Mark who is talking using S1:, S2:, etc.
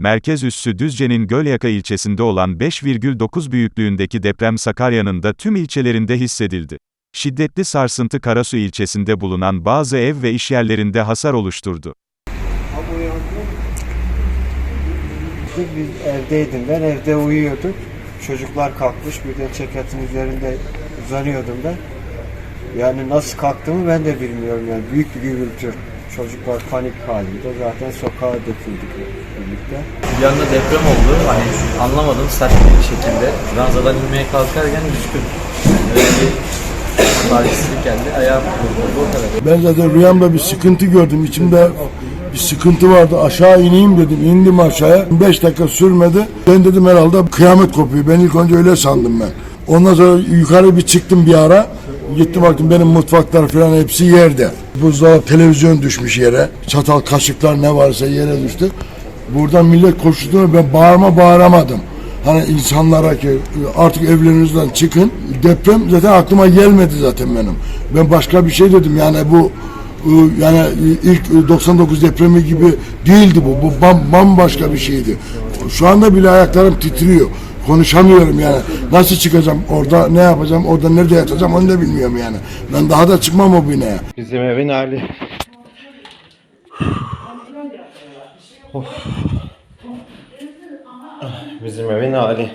S1: Merkez üssü Düzce'nin Gölyaka ilçesinde olan 5,9 büyüklüğündeki deprem Sakarya'nın da tüm ilçelerinde hissedildi. Şiddetli sarsıntı Karasu ilçesinde bulunan bazı ev ve işyerlerinde hasar oluşturdu.
S2: Biz evdeydim ben, evde uyuyorduk. Çocuklar kalkmış, bir de ceketin üzerinde uzanıyordum ben. Yani nasıl kalktığımı ben de bilmiyorum yani. Büyük bir gürültü. Çocuklar panik halinde. Zaten sokağa döküldük birlikte.
S3: Bir anda deprem oldu. Hani anlamadım sert bir şekilde. Ranzadan inmeye kalkarken düştüm. Öyle bir talihsizlik geldi. Ayağım vurdu. O kadar.
S4: Ben zaten rüyamda bir sıkıntı gördüm. İçimde bir sıkıntı vardı. Aşağı ineyim dedim. İndim aşağıya. 5 dakika sürmedi. Ben dedim herhalde kıyamet kopuyor. Ben ilk önce öyle sandım ben. Ondan sonra yukarı bir çıktım bir ara. Gittim baktım benim mutfaklar falan hepsi yerde. Buzdolabı televizyon düşmüş yere. Çatal kaşıklar ne varsa yere düştü. Buradan millet koştu ben bağırma bağıramadım. Hani insanlara ki artık evlerinizden çıkın. Deprem zaten aklıma gelmedi zaten benim. Ben başka bir şey dedim yani bu ıı, yani ilk 99 depremi gibi değildi bu. Bu bam, bambaşka bir şeydi. Şu anda bile ayaklarım titriyor. Konuşamıyorum yani. Nasıl çıkacağım orada ne yapacağım orada nerede yatacağım onu da bilmiyorum yani. Ben daha da çıkmam o binaya.
S5: Bizim evin hali. Of. Bizim evin hali.